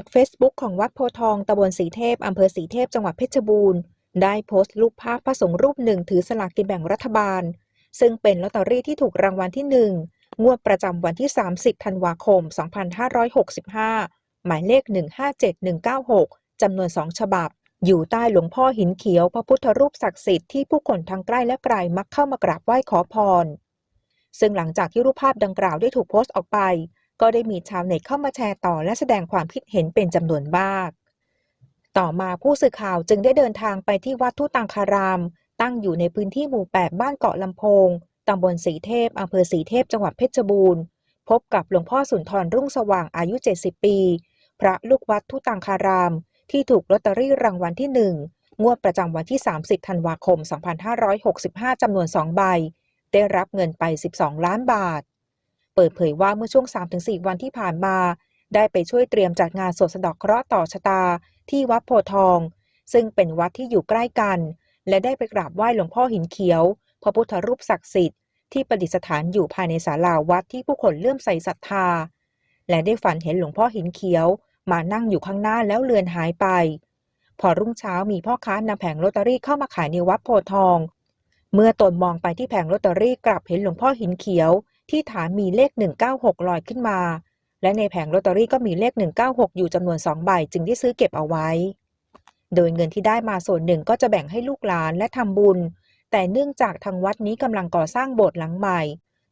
จ Facebook ของวัดโพทองตำบลสีเทพอำเภอสีเทพจังหวัดเพชรบูรณ์ได้โพสต์รูปภาพพระสงฆ์รูปหนึ่งถือสลากกินแบ่งรัฐบาล ซึ่งเป็นลอตเตอรี่ที่ถูกรางวัลที่หนึ่งงวดประจำวันที่ 30 ธันวาคม 2565 หมายเลข 157196 จำนวน 2 ฉบับ อยู่ใต้หลวงพ่อหินเขียวพระพุทธรูปศักดิ์สิทธิ์ที่ผู้คนทั้งใกล้และไกลมักเข้ามากราบไหว้ขอพร ซึ่งหลังจากที่รูปภาพดังกล่าวได้ถูกโพสต์ออกไป ก็ได้มีชาวเน็ตเข้ามาแชร์ต่อและแสดงความคิดเห็นเป็นจำนวนมาก ต่อมาผู้สื่อข่าวจึงได้เดินทางไปที่วัดทุตังคาราม ตั้งอยู่ในพื้นที่หมู่ 8 บ้านเกาะลำโพงตำบลสีเทพอำเภอสีเทพจังหวัดเพชรบูรณ์ พบกับหลวงพ่อสุนทรรุ่งสว่างอายุ 70 ปี พระลูกวัดทุตังคาราม ที่ถูกลอตเตอรี่รางวัลที่ 1 งวดประจำวันที่ 30 ธันวาคม 2565 จำนวน 2 ใบ ได้รับเงินไป 12 ล้านบาท ปิดเผยว่าเมื่อช่วง 3-4 วันที่ผ่านมา ได้ไปช่วยเตรียมจัดงานสวดสะดอกเคราะห์ต่อชะตา ที่วัดโพทอง ซึ่งเป็นวัดที่อยู่ใกล้กัน และได้ไปกราบไหว้หลวงพ่อหินเขียว พระพุทธรูปศักดิ์สิทธิ์ที่ประดิษฐานอยู่ภายในศาลาวัดที่ผู้คนเลื่อมใสศรัทธา และได้ฝันเห็นหลวงพ่อหินเขียว มานั่งอยู่ข้างหน้าแล้วเลือนหายไป พอรุ่งเช้ามีพ่อค้านำแผงลอตเตอรี่เข้ามาขายในวัดโพทอง เมื่อตนมองไปที่แผงลอตเตอรี่กลับเห็นหลวงพ่อหินเขียว ที่ฐานมีเลข 196 ลอยขึ้นมา และในแผงลอตเตอรี่ก็มีเลข 196 อยู่จำนวน 2 ใบ จึงได้ซื้อเก็บเอาไว้ โดยเงินที่ได้มาส่วนหนึ่งก็จะแบ่งให้ลูกหลานและทำบุญ แต่เนื่องจากทางวัดนี้กำลังก่อสร้างโบสถ์หลังใหม่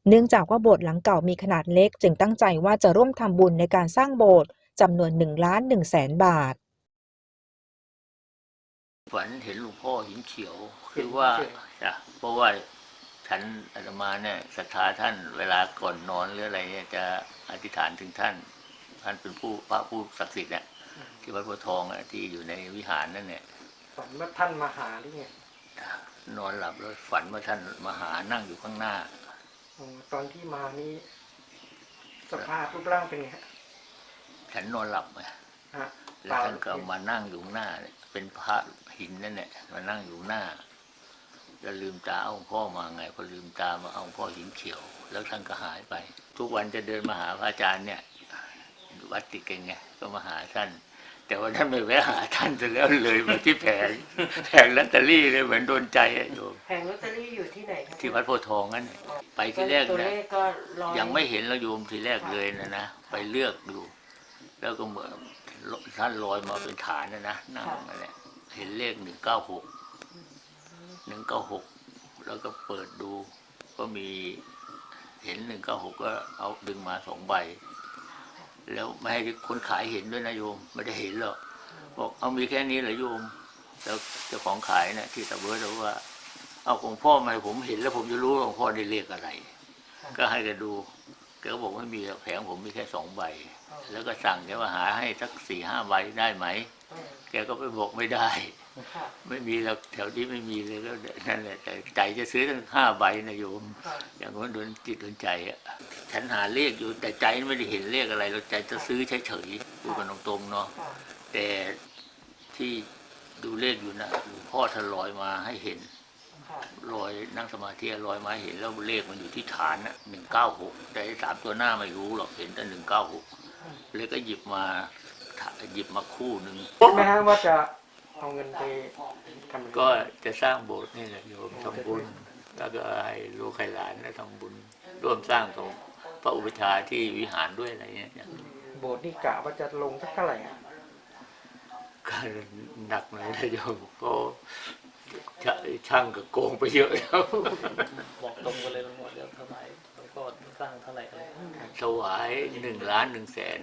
เนื่องจากว่าโบสถ์หลังเก่ามีขนาดเล็ก จึงตั้งใจว่าจะร่วมทำบุญในการสร้างโบสถ์จำนวน1ล้าน1แสนบาทฝันเห็นหลวงพ่อหินเขียวคือว่าเพราะว่า ฉันอาตมาเนี่ยศรัทธาท่านเวลาก่อนนอนหรืออะไรเนี่ยจะอธิษฐานถึงท่าน ท่านเป็นผู้พระผู้ศักดิ์สิทธิ์เนี่ยที่วัดโพธิ์ทองอะที่อยู่ในวิหารนั่นเนี่ยฝันว่าท่านมาหาหรือไงนอนหลับแล้วฝันว่าท่านมาหานั่งอยู่ข้างหน้าอ๋อตอนที่มานี่สภาพรูปร่างเป็นไงฮะฉันนอนหลับไงฮะแล้วท่านก็มานั่งอยู่ข้างหน้าเนี่ยเป็นพระหินนั่นแหละมานั่งอยู่หน้า แล้วลืมตาเอาหลวงพ่อมาไงพอลืมตามาเอาหลวงพ่อหินเขียว แล้วท่านก็หายไป ทุกวันจะเดินมาหาพระอาจารย์เนี่ยวัดติดกันไงก็มาหาท่าน แต่ว่าท่านไม่แวะหาท่านจะแล้วเลยมาที่แผงแผงลอตเตอรี่เลยเหมือนโดนใจอะโยมแผงลอตเตอรี่อยู่ที่ไหนคะที่วัดโพธิ์ทองนั่นน่ะไปที่แรกตัวนะเลขก็ลอย ยังไม่เห็นแล้วโยมทีแรกเลยนะนะไปเลือกดูแล้วก็เหมือนท่านลอยมาเป็นฐานนะนะนั่งนั่นแหละเห็นเลขหนึ่งเก้าหก หนึ่งเก้าหกแล้วก็เปิดดูก็มีเห็นหนึ่งเก้าหกก็เอาดึงมาสองใบ แล้วไม่ให้คนขายเห็นด้วยนะโยมไม่ได้เห็นหรอกบอกเอามีแค่นี้เหรอโยม แล้วเจ้าของขายเนี่ยที่ตะเบิร์ดบอกว่า เอาของพ่อมาผมเห็นแล้วผมจะรู้ว่าของพ่อได้เลขอะไร ก็ให้แกดูแกก็บอกไม่มีแผงผมมีแค่สองใบ แล้วก็สั่งแกว่าหาให้สักสี่ห้าใบได้ไหม แกก็ไปบอกไม่ได้ค่ะไม่มีแล้วแถวนี้ไม่มีเลยก็นั่นแหละแต่ใจจะซื้อตั้งห้าใบนะโยมค่ะอย่างนั้นโดนจิตโดนใจอะฉันหาเลขอยู่แต่ใจไม่ได้เห็นเลขอะไรเราใจจะซื้อเฉยๆดูกันตรงๆเนาะค่ะแต่ที่ดูเลขอยู่นะหลวงพ่อท่านลอยมาให้เห็นค่ะลอยนั่งสมาธิลอยมาเห็นแล้วเลขมันอยู่ที่ฐานน่ะหนึ่งเก้าหกแต่ไอ้สามตัวหน้าไม่รู้หรอกเห็นแต่หนึ่งเก้าหกเลยก็หยิบมา หยิบมาคู่หนึ่งคิดไหมฮะว่าจะเอาเงินไปทำอะไรก็จะสร้างโบสถ์นี่แหละโยมทำบุญ แล้วก็ให้ลูกให้หลานได้ทำบุญ ร่วมสร้างของพระอุปชฌาย์ที่วิหารด้วยอะไรเงี้ยโบสถ์นี่กะว่าจะลงสักเท่าไหร่อะก็หนักหน่อยนะโยมก็ช่างกับโกงไปเยอะแล้วบอกตรงกันเลยทั้งหมดแล้วเท่าไหร่แล้วก็สร้างเท่าไหร่อะไรถวายหนึ่งล้านหนึ่งแสน